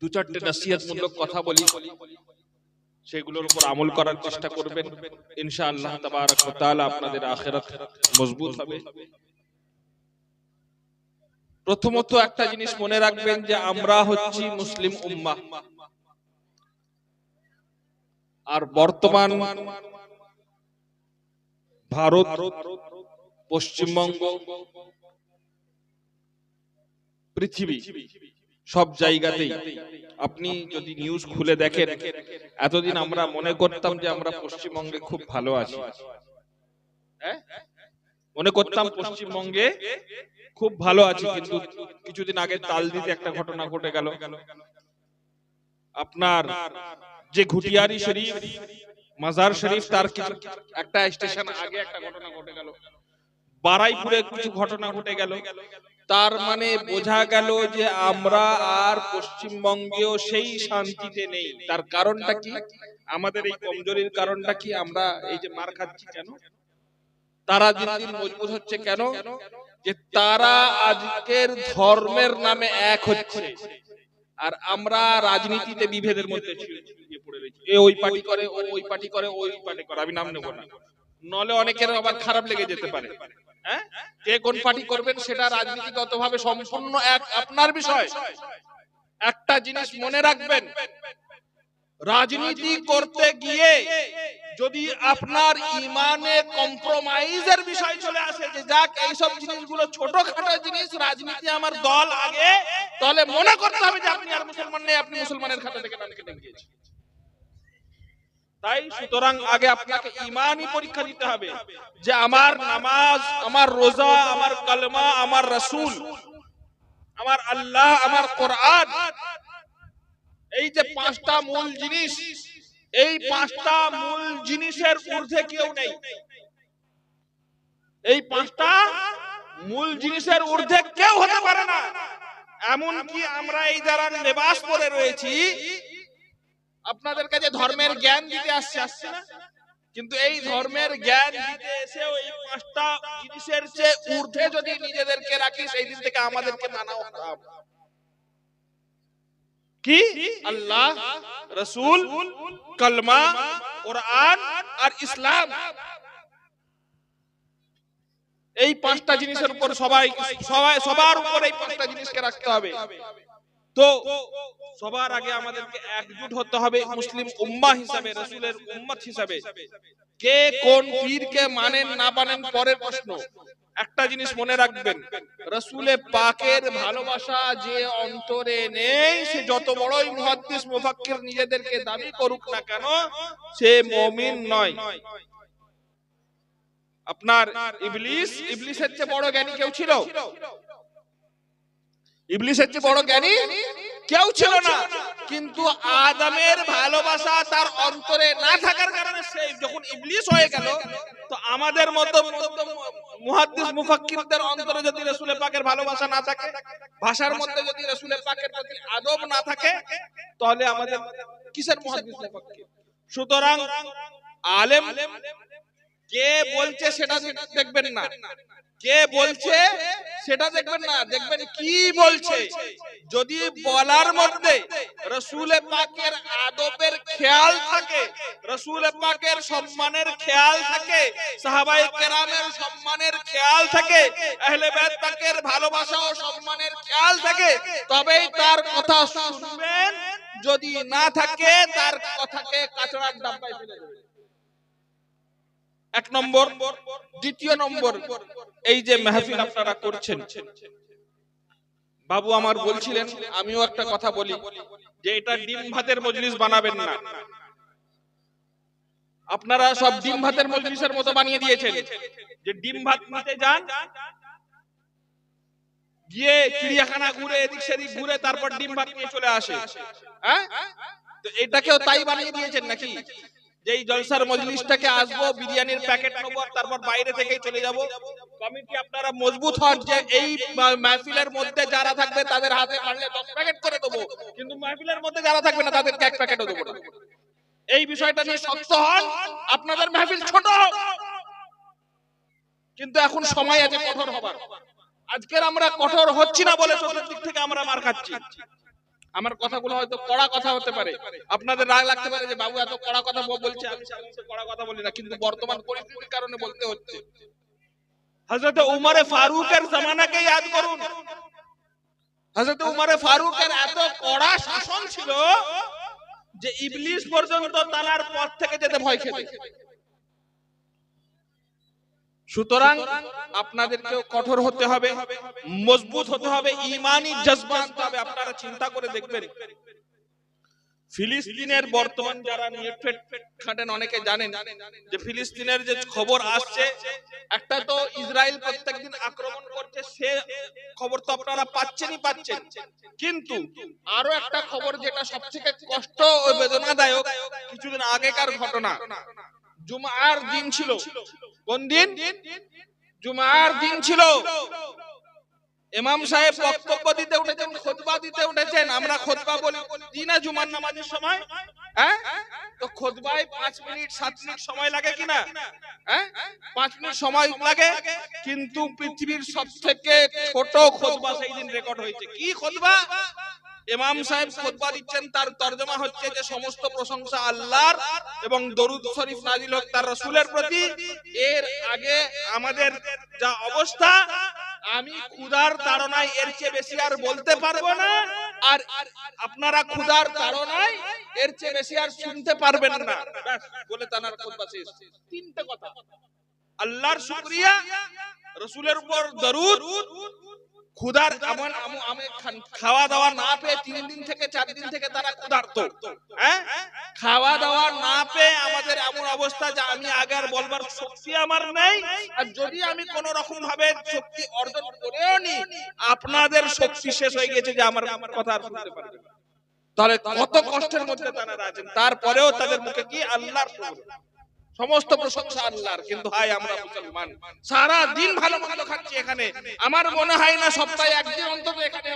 দু চারটে নাসিহত মূলক কথা বলি সেগুলোর উপর আমল করার চেষ্টা করবেন। ইনশাআল্লাহ তাবারাক ওয়া তাআলা আপনাদের আখিরাত মজবুত হবে। প্রথমত একটা জিনিস মনে রাখবেন যে আমরা হচ্ছি মুসলিম উম্মাহ। আর বর্তমান ভারত পশ্চিমবঙ্গ পৃথিবী। সব জায়গাতেই। আপনি যদি নিউজ খুলে দেখেন, এতদিন আমরা মনে করতাম যে আমরা পশ্চিমবঙ্গে খুব ভালো আছি। হ্যাঁ? মনে করতাম পশ্চিমবঙ্গে খুব ভালো আছি, কিন্তু কিছুদিন আগে তাল দিতে একটা ঘটনা ঘটে গেল। আপনার যে ঘুটিয়ারি শরীফ, মাজার শরীফ, তার কিছু একটা স্টেশন আগে একটা ঘটনা ঘটে গেল। বারাইপুরে কিছু ঘটনা ঘটে গেল। তার মানে বোঝা গেল যে আমরা আর পশ্চিমবঙ্গেও সেই শান্তিতে নেই। তার কারণটা কি? আমাদের এই কমজোরির কারণটা কি? আমরা এই যে মার খাচ্ছি কেন? তারা দিন দিন মজবুত হচ্ছে কেন? যে তারা আজকের ধর্মের নামে এক হচ্ছে। আর আমরা রাজনীতিতে বিভেদের মধ্যে রয়েছি এ ওই পার্টি করে, ও ওই পার্টি করে ওই পার্টি করে। আমি নাম নেব না। নলে অনেকের আবার খারাপ লেগে যেতে পারে। হ্যাঁ? কে কোন পার্টি করবেন সেটা রাজনীতিগত ভাবে সম্পূর্ণ এক আপনার বিষয়। একটা জিনিস মনে রাখবেন রাজনীতি করতে গিয়ে যদি আপনার ইমানে কম্প্রোমাইজের বিষয় চলে আসে যে যাক এইসব জিনিসগুলো ছোটখাটো জিনিস রাজনীতি আমার দল আগে। তাহলে মনে করতে হবে যে আপনি আর মুসলমান নেই আপনি মুসলমানের খাতা থেকে নাম কেটে গিয়েছেন তাই সুতরাং আগে আপনাকে ইমানই পরীক্ষা দিতে হবে যে আমার নামাজ, আমার রোজা, আমার কলমা, আমার রসুল, আমার আল্লাহ, আমার কোরআন, এই যে পাঁচটা মূল জিনিস, এই পাঁচটা মূল জিনিসের ঊর্ধ্বে কেউ নেই। এই পাঁচটা মূল জিনিসের ঊর্ধ্বে কেউ হতে পারে না। এমন কি আমরা এই যারা লেবাস পরে রয়েছি আপনাদের কাছে ধর্মের জ্ঞান দিতে আসছে আসছে না? কিন্তু এই ধর্মের জ্ঞান দিতে এসেও এই পাঁচটা জিনিসের চেয়ে ঊর্ধ্বে যদি নিজেদেরকে রাখি, সেই দিন থেকে আমাদেরকে মানাও হারাম কি? আল্লাহ, রসুল, কলমা, কোরআন আর ইসলাম। এই পাঁচটা জিনিসের উপর সবাই সবাই, সবার উপর এই পাঁচটা জিনিসকে রাখতে হবে। তো সবার আগে আমাদেরকে একজুট হতে হবে মুসলিম উম্মাহ হিসাবে, রসুলের উম্মত হিসাবে। কে কোন পীরকে মানেন না মানেন পরের প্রশ্ন। একটা জিনিস মনে রাখবেন, রসুলে পাকের ভালোবাসা যে অন্তরে নেই, সে যত বড়ই মুহাদ্দিস, মুফাক্কির নিজেদেরকে দাবি করুক না কেন, সে মুমিন নয়। আপনার ইবলিস, ইবলিসের চেয়ে বড় জ্ঞানী কেউ ছিল? ইবলিসের চেয়ে বড় জ্ঞানী কেউ ছিল না। কিন্তু আদমের ভালোবাসা তার অন্তরে না থাকার কারণে সে যখন ইবলিস হয়ে গেল, তো আমাদের মতো মুহাদ্দিস, মুফাক্কিরদের অন্তরে যদি রাসূলের পাকের ভালোবাসা না থাকে, ভাষার মধ্যে যদি রাসূলের পাকের প্রতি আদব না থাকে, তাহলে আমাদের কিসের মুহাদ্দিস, মুফাক্কির? সুতরাং আলেম কে বলছে সেটা দেখবেন না। কে বলছে সেটা দেখবেন না, দেখবেন কি বলছে। যদি বলার মধ্যে রসুল পাকের আদবের খেয়াল থাকে, রসুল পাকের সম্মানের খেয়াল থাকে সাহাবাই কেরামের সম্মানের খেয়াল থাকে, আহলে বেদ পাকের ভালোবাসা ও সম্মানের খেয়াল থাকে, তবেই তার কথা শুনবেন। যদি না থাকে, তার কথাকে কাঁচড়ার ডাব্বায় ফেলে এক নম্বর। দ্বিতীয় নম্বর, এই যে মেহফিল আপনারা করছেন। বাবু আমার বলছিলেন, আমিও একটা কথা বলি, যে এটা ডিম ভাতের মজলিস বানাবেন না। আপনারা সব ডিম ভাতের মজলিসের মতো বানিয়ে দিয়েছেন। যে ডিম ভাত নিতে যান, গিয়ে চিড়িয়াখানা ঘুরে, এদিক সেদিক ঘুরে, তারপর ডিম ভাত নিয়ে চলে আসে। হ্যাঁ? তো এটাকেও তাই বানিয়ে দিয়েছেন নাকি? যে এই জলসার মজলিসটাকে আসব, বিরিয়ানির প্যাকেট নেব, তারপর বাইরে থেকেই চলে যাব। কমিটি আপনারা মজবুত হন যে এই মাহফিলের মধ্যে যারা থাকবে তাদের হাতে পারলে দশ প্যাকেট করে দেবো। কিন্তু মাহফিলের মধ্যে যারা থাকবে না, তাদেরকে এক প্যাকেটও দেবো না। এই বিষয়টা নিয়ে শক্ত হন, আপনাদের মাহফিল ছোট কিন্তু এখন সময় আছে কঠোর হবার। আজকের আমরা কঠোর হচ্ছি না বলে চতুর্দিক থেকে আমরা মার খাচ্ছি। আমার কথাগুলো হয়তো কড়া কথা হতে পারে। আপনাদের রাগ লাগতে পারে যে বাবু এত কড়া কথা বলছে। আমি কড়া কথা বলি না, কিন্তু বর্তমান পরিস্থিতির কারণে বলতে হচ্ছে। হযরত উমরে ফারুকের জামানাকে ইয়াদ করুন। হযরত উমরে ফারুকের এত কড়া শাসন ছিল যে ইবলিস পর্যন্ত তালার পথ থেকে যেতে ভয় খেতে। সুতরাং আপনাদেরকেও কঠোর হতে হবে, মজবুত হতে হবে, ইমানি জজবা আনতে হবে, আপনারা চিন্তা করে দেখবেন। ফিলিস্তিনের বর্তমান যারা নেট ফেট খাটেন, অনেকে জানেন যে ফিলিস্তিনের যে খবর আসছে, একটা তো ইসরায়েল প্রত্যেকদিন আক্রমণ করছে, সে খবর তো আপনারা পাচ্ছেনই পাচ্ছেন। কিন্তু আরও একটা খবর যেটা সবথেকে কষ্ট ও বেদনাদায়ক, কিছুদিন আগেকার ঘটনা। জুমার দিন ছিল। কোন দিন? জুমার দিন ছিল। ইমাম সাহেব বক্তব্য দিতে উঠেছেন, খুতবা দিতে উঠেছেন, আমরা খুতবা বলি দিই না জুমার নামাজের সময়? হ্যাঁ? তো খুতবায় পাঁচ মিনিট, সাত মিনিট সময় লাগে কিনা? হ্যাঁ? পাঁচ মিনিট সময় লাগে। কিন্তু পৃথিবীর সব থেকে ছোট খুতবা সেই দিন রেকর্ড হয়েছে। কি খুতবা? ইমাম সাহেব খুতবা দিচ্ছেন, তার তর্জমা হচ্ছে যে সমস্ত প্রশংসা আল্লাহর এবং দরুদ শরীফ নাজিল হোক তার রাসূলের প্রতি। এর আগে আমাদের যা অবস্থা, আমি ক্ষুধার তাড়নায় এর চেয়ে বেশি আর বলতে পারব না, আর আপনারা ক্ষুধার তাড়নায় এর চেয়ে বেশি আর শুনতে পারবেন না। বলে তানার খুতবা শেষ। তিনটে কথা। আল্লাহর শুকরিয়া, রসুলের উপর দরুদ খাওয়া দাওয়া না পেয়ে তিন দিন থেকে চার দিন থেকে তারা ক্ষুধার্ত। হ্যাঁ? খাওয়া দাওয়া না পেয়ে আমাদের এমন অবস্থা যে আমি আগে আর বলবার শক্তি আমার নেই। আর যদি আমি কোন রকম ভাবে শক্তি অর্জন করেও নি, আপনাদের শক্তি শেষ হয়ে গেছে যে আমার কথা আর শুনতে পারবে তাহলে কত কষ্টের মধ্যে তারা আছেন তারপরেও তাদের মুখে কি আল্লাহর। সমস্ত প্রশংসা আল্লাহর, কিন্তু হাই আমরা মুসলমান। সারা দিন ভালো মন্দ খাচ্ছি এখানে। আমার মনে হয় না সপ্তাহে একদিন অন্তত এখানে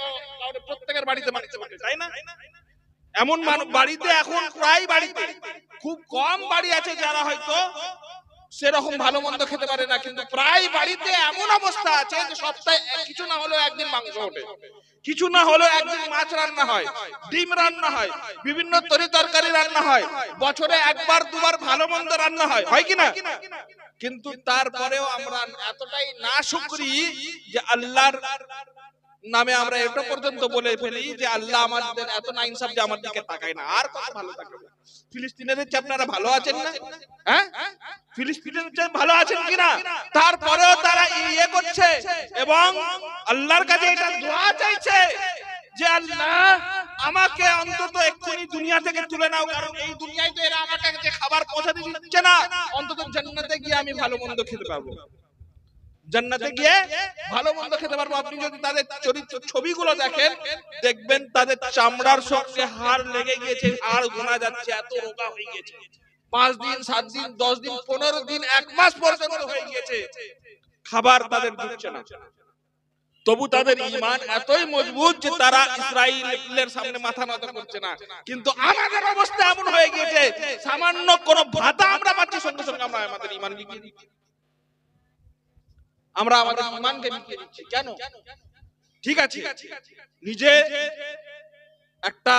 প্রত্যেকের বাড়িতে বাড়িতে বাড়িতে তাই না? এমন মানুষ, বাড়িতে এখন প্রায় বাড়িতে, খুব কম বাড়ি আছে যারা হয়তো সেরকম ভালো মন্দ খেতে পারে না, কিন্তু প্রায় বাড়িতে এমন অবস্থা আছে যে সপ্তাহে কিছু না হলেও একদিন মাংস ওঠে। কিছু না হলেও একদিন মাছ রান্না হয়, ডিম রান্না হয়, বিভিন্ন তরি তরকারি রান্না হয়, বছরে একবার, দুবার ভালো মন্দ রান্না হয় হয় কি না কিন্তু তারপরেও আমরা এতটাই না শুকরি যে আল্লাহর নামে আমরা এটা পর্যন্ত বলে ফেলি যে আল্লাহ আমাদের এত না ইনসাফ যে আমার দিকে তাকায় না। আর কত ভালো থাকবে ফিলিস্তিনের চেয়ে আপনারা ভালো আছেন না? হ্যাঁ? ফিলিস্তিনের চেয়ে ভালো আছেন কিনা? তারপরেও তারা ইয়ে করছে এবং আল্লাহর কাছে এটা দোয়া চাইছে যে আল্লাহ আমাকে অন্তত এক্ষুনি দুনিয়া থেকে তুলে নাও কারণ এই দুনিয়ায় তো এরা আমাকে যে খাবার পৌঁছাতে দিচ্ছে না। অন্তত জান্নাতে গিয়ে আমি ভালো মন্দ খেতে পারব। জান্নাতে গিয়ে ভালো মন্দ খেতে পারব। আপনি যদি তাদের চরিত্র ছবিগুলো দেখেন, দেখবেন তাদের চামড়ার সঙ্গে হাড় লেগে গিয়েছে আর গোনা যাচ্ছে, এত রোগা হয়ে গেছে পাঁচ দিন, সাত দিন, দশ দিন, পনেরো দিন, এক মাস পর্যন্ত হয়ে গিয়েছে। খাবার তাদের না। তবু তাদের ইমান এতই মজবুত যে তারা ইসরায়েলের সামনে মাথা নত করছে না। কিন্তু আমাদের অবস্থা এমন হয়ে গিয়েছে, সামান্য কোন ভাতা আমরা পাচ্ছি, সঙ্গে সঙ্গে আমরা আমাদের ইমান আমরা আমাদের ইমানকে বিকিয়ে দিচ্ছি। কেন? ঠিক আছে। নিজে একটা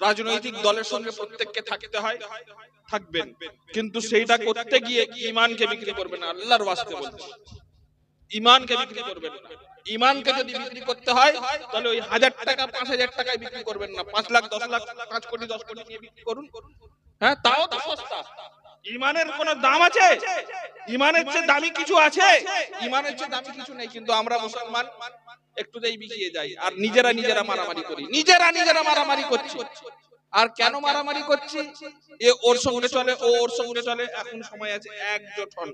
রাজনৈতিক দলের সঙ্গে প্রত্যেককে থাকতে হয়, থাকবেন। কিন্তু সেইটা করতে গিয়ে ইমানকে বিক্রি করবেন আল্লাহর ওয়াস্তে বলছি। ইমানকে বিক্রি করবেন ইমানকে যদি বিক্রি করতে হয়, তাহলে ওই হাজার টাকা, পাঁচ হাজার টাকায় বিক্রি করবেন না। পাঁচ লাখ, দশ লাখ, পাঁচ কোটি, দশ কোটি নিয়ে বিক্রি করুন। হ্যাঁ তাও তো সস্তা। ইমানের কোন দাম আছে? ইমানের চেয়ে দামি কিছু আছে? ইমানের চেয়ে দামি কিছু নেই কিন্তু আমরা মুসলমান একটুতেই বিকিয়ে যাই। আর নিজেরা নিজেরা মারামারি করি। নিজেরা নিজেরা মারামারি করছি। আর কেন মারামারি করছি? এ ওর সঙ্গে চলে ও ওর সঙ্গে চলে। এখন সময় আছে একজোট হন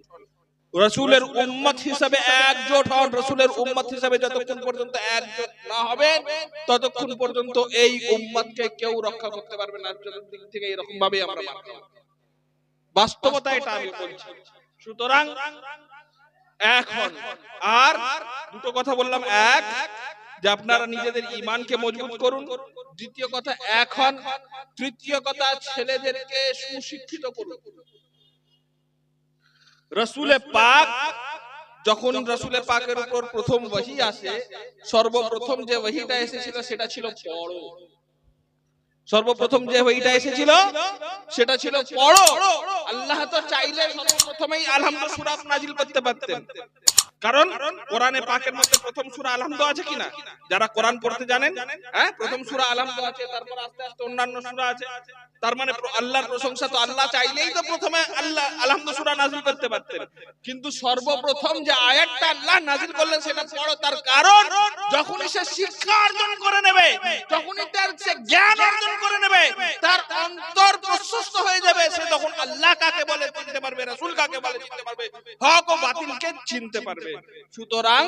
রসুলের উম্মত হিসাবে একজোট হন রসুলের উম্মত হিসাবে যতক্ষণ পর্যন্ত একজোট না হবে ততক্ষণ পর্যন্ত এই উম্মতকে কেউ রক্ষা করতে পারবে না। চতুর্দিক থেকে এরকম ভাবে আমরা হবে। বাস্তবতা এটা আমি বলছি। সুতরাং এখন আর দুটো কথা বললাম এক যে আপনারা নিজেদের ইমানকে মজবুত করুন। দ্বিতীয় কথা এখন তৃতীয় কথা ছেলেদেরকে সুশিক্ষিত করুন। রসুলে পাক যখন রসুলের পাকের উপর প্রথম ওহি আসে সর্বপ্রথম যে ওহিটা এসেছিল সেটা ছিল পড়ো। সর্বপ্রথম যে ওইটা এসেছিল, সেটা ছিল পড়ো। আল্লাহ তো চাইলে সর্বপ্রথমেই আলহামদুলিল্লাহ সূরা নাজিল করতে পারতেন। কারণ কোরআনে পাকের মধ্যে প্রথম সূরা আলহামদু আছে কিনা যারা কোরআন পড়তে জানেন হ্যাঁ প্রথম সূরা আলহামদু আছে, তারপর আস্তে আস্তে অন্যান্য সূরা আছে। তার মানে আল্লাহর প্রশংসা তো আল্লাহ চাইলেই তো প্রথমে আল্লাহ আলহামদু সূরা নাজিল করতে পারতেন। কিন্তু সর্বপ্রথম যে আয়াতটা আল্লাহ নাজিল করলেন, সেটা পড়ো। তার কারণ, যখনই সে শিক্ষা অর্জন করে নেবে, যখনই তার সে জ্ঞান অর্জন করে নেবে, তার অন্তর প্রশস্ত হয়ে যাবে। সে তখন আল্লাহ কাকে বলে, চিনতে পারবে, রাসূল কাকে বলে, চিনতে পারবে। হক ও বাতিলকে চিনতে পারবে। সুতরাং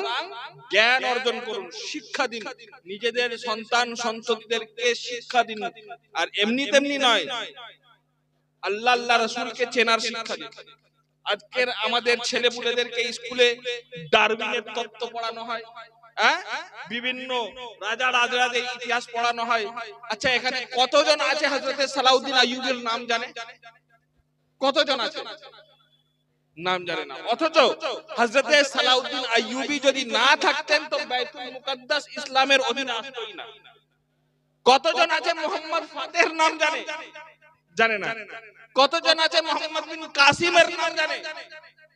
জ্ঞান অর্জন করুন শিক্ষা দিন। নিজেদের সন্তান সন্ততিদেরকে শিক্ষা দিন। আর এমনি তেমনি নয়। আল্লাহ আল্লাহ রাসূলকে চেনার শিক্ষা দিন। আজকের আমাদের ছেলেপুলেদেরকে স্কুলে ডারউইনের তত্ত্ব পড়ানো হয়। হ্যাঁ? বিভিন্ন রাজা রাজরাজের ইতিহাস পড়ানো হয়। আচ্ছা এখানে কতজন আছে হযরতে সালাউদ্দিন আইয়ুবের নাম জানে? কতজন আছে? নাম জানে না। অথচ হযরতে সালাউদ্দিন আইয়ুবী যদি না থাকতেন তো বাইতুল মুকাদ্দাস ইসলামের অধীনে আসতোই না। কতজন আছে মোহাম্মদ ফাতেহের নাম জানে? জানে? না। কতজন আছে মোহাম্মদ বিন কাসিমের নাম জানে?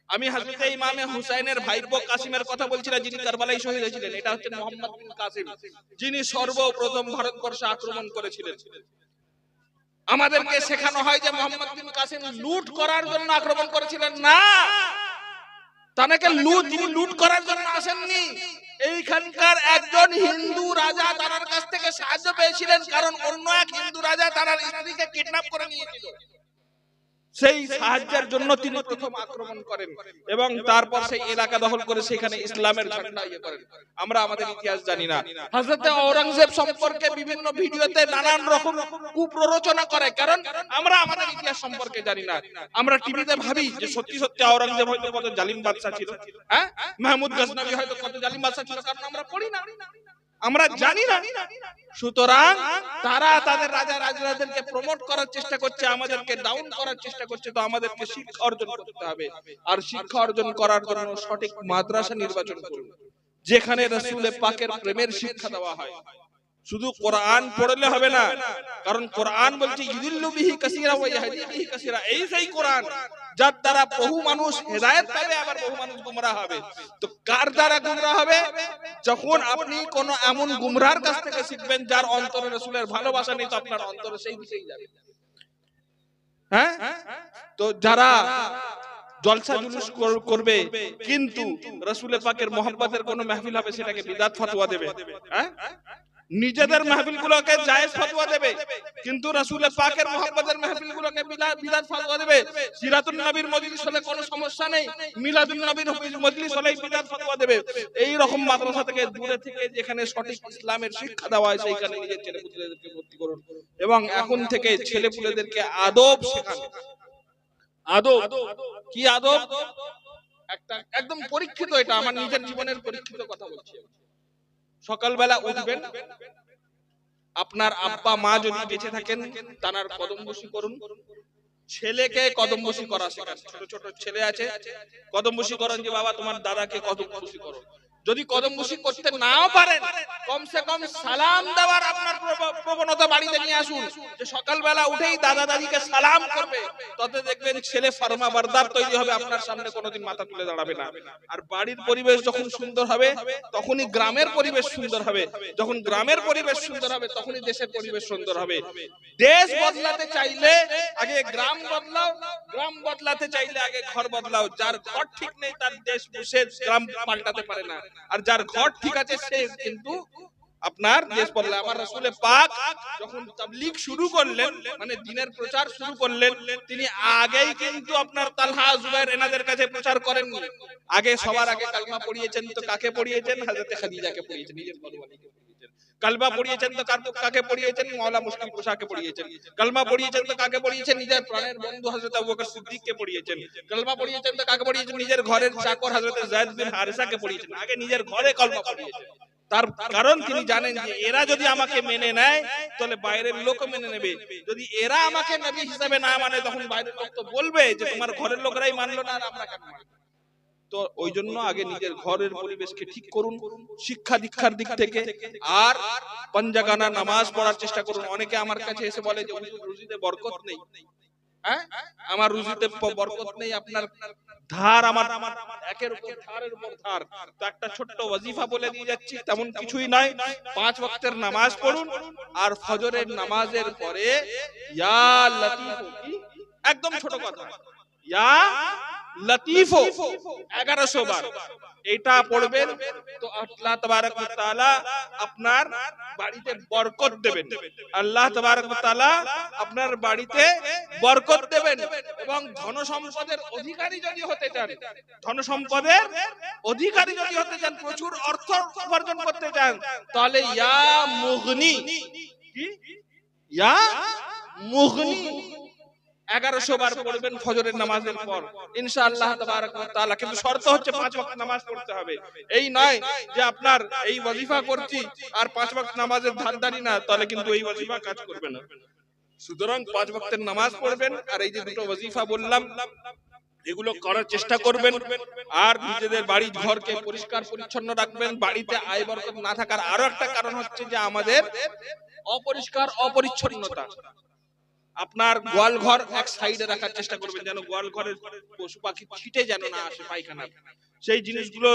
আমি হযরতে ইমামে হুসাইনের ভাইপো কাসিমের কথা বলছিলাম যিনি কারবালায় শহীদ হয়েছিলেন এটা হচ্ছে মোহাম্মদ বিন কাসিম। যিনি সর্বপ্রথম ভারতবর্ষে আক্রমণ করেছিলেন। আমাদেরকে শেখানো হয় যে মোহাম্মদ বিন কাসিম লুট করার জন্য আক্রমণ করেছিলেন না। তাকে লুট, তিনি লুট করার জন্য আসেননি। এইখানকার একজন হিন্দু রাজা তার কাছ থেকে সাহায্য পেয়েছিলেন, কারণ অন্য এক হিন্দু রাজা তার স্ত্রীকে কিডন্যাপ করে নিয়েছিল। সেই সাহায্যের জন্য তিনি প্রথম আক্রমণ করেন এবং তারপর সেই এলাকা দখল করে সেখানে ইসলামের ঝান্ডা ইয়ে করেন। আমরা আমাদের ইতিহাস জানি না। হযরতে ঔরঙ্গজেব সম্পর্কে বিভিন্ন ভিডিওতে নানান রকম কুপ্ররোচনা করে। কারণ আমরা আমাদের ইতিহাস সম্পর্কে জানি না। আমরা টিভিতে ভাবি যে সত্যি সত্যি ঔরঙ্গজেব হয়তো কত জালিম বাদশা ছিল। হ্যাঁ? মাহমুদ গজনবী হয়তো কত জালিম বাদশা ছিল কারণ আমরা পড়ি না। আমরা জানি না। সুতরাং তারা তাদের রাজা রাজরাদেরকে প্রমোট করার চেষ্টা করছে, আমাদেরকে ডাউন করার চেষ্টা করছে, তো আমাদেরকে শিক্ষা অর্জন করতে হবে। আর শিক্ষা অর্জন করার জন্য সঠিক মাদ্রাসা নির্বাচন করুন, যেখানে রসুলে পাকের প্রেমের শিক্ষা দেওয়া হয়। শুধু কোরআন পড়লে হবে না কারণ কোরআন বলছে ইদিল্লু বিহি কাসীরা ওয়া ইয়াহদি বিহি কাসীরা এই সেই কোরআন যার দ্বারা বহু মানুষ হেদায়েত পাবে আবার বহু মানুষ গুমরাহ হবে। তো কার দ্বারা গুমরাহ হবে? যখন আপনি কোন এমন গুমরার কাছ থেকে শিখবেন যার অন্তরে রাসূলের ভালোবাসা নেই তো আপনার অন্তরে সেই দিকেই যাবে। হ্যাঁ? তো যারা জলসা জুলুস করবে কিন্তু রসুলের পাকের মোহাম্মতের কোন মাহফিল হবে সেটাকে বিদাত ফতোয়া দেবে। হ্যাঁ? নিজেদের মাহফিল গুলোকে জায়েজ ফতোয়া দেবে। কিন্তু রাসূলের পাকের মোহাম্মদের মাহফিল গুলোকে বিদাত ফতোয়া দেবে। সিরাতুন নবীর মজলিস হলে কোনো সমস্যা নেই। মিলাদুন নবীর মজলিস হলে বিদাত ফতোয়া দেবে। এই রকম মাদ্রাসা থেকে দূরে থেকে যেখানে সঠিক ইসলামের শিক্ষা দেওয়া হয় সেইখানে নিজের ছেলেপুলেদেরকে ভর্তি করুন। এবং এখন থেকে ছেলেপুলেদেরকে আদব শেখান। আদব। কি আদব? একটা একদম পরীক্ষিত এটা। আমার নিজের জীবনের পরীক্ষিত কথা। বলছি। সকালবেলা উঠবেন। আপনার আব্বা, মা যদি বেঁচে থাকেন, তানার কদম বসি করুন। ছেলেকে কদম বসি করা শেখান। ছোট ছোট ছেলে আছে কদম বসি করেন যে, বাবা, তোমার দাদাকে কদম বসি করো। যদি কদম বসি করতে নাও পারেন কমসে কম সালাম দেওয়ার আপনার প্রবণতা বাড়িতে নিয়ে আসুন। যে সকালবেলা উঠেই দাদা দাদিকে সালাম করবে ততে দেখবেন ছেলে ফার্মা বারদার তৈরি হবে, আপনার সামনে কোনোদিন মাথা তুলে দাঁড়াবে না। আর বাড়ির পরিবেশ যখন সুন্দর হবে, তখনই গ্রামের পরিবেশ সুন্দর হবে। যখন গ্রামের পরিবেশ সুন্দর হবে, তখনই দেশের পরিবেশ সুন্দর হবে। দেশ বদলাতে চাইলে আগে গ্রাম বদলাও, গ্রাম বদলাতে চাইলে আগে ঘর বদলাও। যার ঘর ঠিক নেই, তার দেশ সে গ্রাম পাল্টাতে পারে না। আর যার ঘর ঠিক আছে, সে কিন্তু আপনার দেশ বদলে। আমার রাসূলে পাক যখন তাবলীগ শুরু করলেন মানে দিনের প্রচার শুরু করলেন তিনি আগেই কিন্তু আপনার তালহা জুবাইর এনাদের কাছে প্রচার করেননি। আগে সবার আগে কালমা পড়িয়েছেন তো কাকে পড়িয়েছেন? হযরতে খাদিজাকে পড়িয়েছেন। নিজের বড়বানিকে কালমা পড়িয়েছেন তো কাকে পড়িয়েছেন? মাওলা মুশকিল কুশাকে পড়িয়েছেন। কালমা পড়িয়েছেন তো কাকে পড়িয়েছেন? নিজের প্রাণের বন্ধু হযরত আবু বকর সিদ্দিককে পড়িয়েছেন। কালমা পড়িয়েছেন তো কাকে পড়িয়েছেন? নিজের ঘরের চাকর হযরত যায়েদ বিন হারিসাকে পড়িয়েছেন আগে নিজের ঘরে কলমা পড়িয়েছেন তার কারণ তিনি জানেন যে এরা যদি আমাকে মেনে নেয়, তাহলে বাইরের লোক মেনে নেবে। যদি এরা আমাকে নবী হিসাবে না মানে তখন বাইরের লোক তো বলবে যে তোমার ঘরের লোকরাই মানলো না আর আমরা কেন তো ওই জন্য আগে নিজের ঘরের পরিবেশকে ঠিক করুন, শিক্ষা দীক্ষার দিক থেকে। আর পঞ্জাগানা নামাজ পড়ার চেষ্টা করুন। অনেকে আমার কাছে এসে বলে যে রুজিতে বরকত নেই। হ্যাঁ? আমার রুজিতে বরকত নেই, আপনার ধার আমার একের উপর ধারের উপর ধার। তো একটা ছোট্ট ওয়াজিফা বলে দিয়ে যাচ্ছি, তেমন কিছুই নাই। পাঁচ ওয়াক্তের নামাজ পড়ুন, আর ফজরের নামাজের পরে ইয়া লতিফ একদম ছোট কথা। ইয়া লতিফ এগারোশো বার। এটা পড়বেন, তো আল্লাহ তাবারক আপনার বাড়িতে বরকত দেবেন। আল্লাহ তাবারক আপনার বাড়িতে বরকত দেবেন এবং ধন সম্পদের অধিকারী যদি হতে চান ধন সম্পদের অধিকারী যদি হতে চান, প্রচুর অর্থ উপার্জন করতে চান, তাহলে ইয়া মুগনি। কি? ইয়া মুগনি। এগারোশো বার পড়বেন ফজরের নামাজের পর। ইনশাআল্লাহ তাআলা। কিন্তু শর্ত হচ্ছে পাঁচ ওয়াক্ত নামাজ পড়তে হবে। এই নয় যে আপনার এই ওয়াজিফা করছি আর পাঁচ ওয়াক্ত নামাজের ধারদারি না, তাহলে কিন্তু এই ওয়াজিফা কাজ করবে না। সুতরাং পাঁচ ওয়াক্তের নামাজ পড়বেন আর এই যে দুটো ওয়াজিফা বললাম, এগুলো করার চেষ্টা করবেন আর নিজেদের বাড়ি ঘরকে পরিষ্কার পরিচ্ছন্ন রাখবেন। বাড়িতে আয় বরকত না থাকার আরও একটা কারণ হচ্ছে যে আমাদের অপরিষ্কার অপরিচ্ছন্নতা। আপনার গোয়াল ঘর এক সাইডে রাখার চেষ্টা করবেন যেন গোয়াল ঘরের পশু পাখি ছিটে যেন না আসে পায়খানা সেই জিনিসগুলো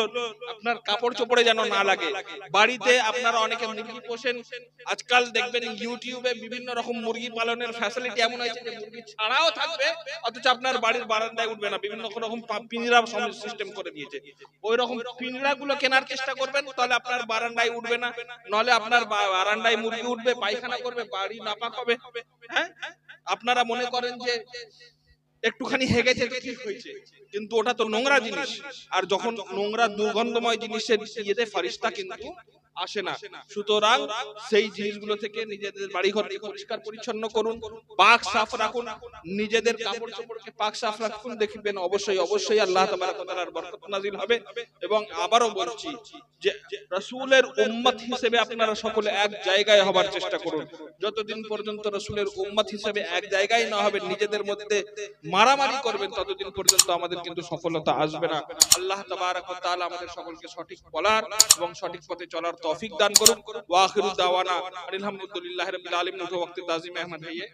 আপনার কাপড় চোপড়ে যেন না লাগে। বাড়িতে আপনারা অনেকে মুরগি পোষেন। আজকাল দেখবেন ইউটিউবে বিভিন্ন রকম মুরগি পালনের ফ্যাসিলিটি এমন হয়েছে যে মুরগি ছাড়াও থাকবে, অথচ আপনার বাড়ির বারান্দায় উঠবে না। বিভিন্ন রকম পিঞ্জরা সিস্টেম করে দিয়েছে। ওই রকম পিঞ্জরা গুলো কেনার চেষ্টা করবেন, তাহলে আপনার বারান্দায় উঠবে না। নলে আপনার বারান্দায় মুরগি উঠবে, পায়খানা করবে, বাড়ি নাপাক হবে। হ্যাঁ? আপনারা মনে করেন যে একটুখানি হেগেছে ঠিক হয়েছে, কিন্তু ওটা তো নোংরা জিনিস। আর যখন নোংরা, দুর্গন্ধময় জিনিসের ইয়েতে ফারিস্তা কিন্তু আসে না। সুতরাং সেই জিনিসগুলো থেকে নিজেদের বাড়ি ঘর পরিষ্কার পরিচ্ছন্ন করুন পাক সাফ রাখুন নিজেদের কাপড় চোপড়কে পাক সাফ রাখুন দেখবেন অবশ্যই অবশ্যই আল্লাহ তাআলার বরকত নাজিল হবে। এবং আবারও বলছি যে রাসূলের উম্মত হিসেবে আপনারা সকলে এক জায়গায় হবার চেষ্টা করুন। যতদিন পর্যন্ত রাসূলের উম্মত হিসেবে এক জায়গায় না হবে নিজেদের মধ্যে মারামারি করবেন ততদিন পর্যন্ত আমাদের কিন্তু সফলতা আসবে না। আল্লাহ তাবারাক ওয়া তাআলা আমাদের সকলকে সঠিক বলার এবং সঠিক পথে চলার তৌফিক দান করুন। ওয়া আখিরু দাওয়ানা আলহামদুলিল্লাহি রাব্বিল আলামিন। ওয়া ওয়াক্তি তাজিম আহমদ ভাইয়ে।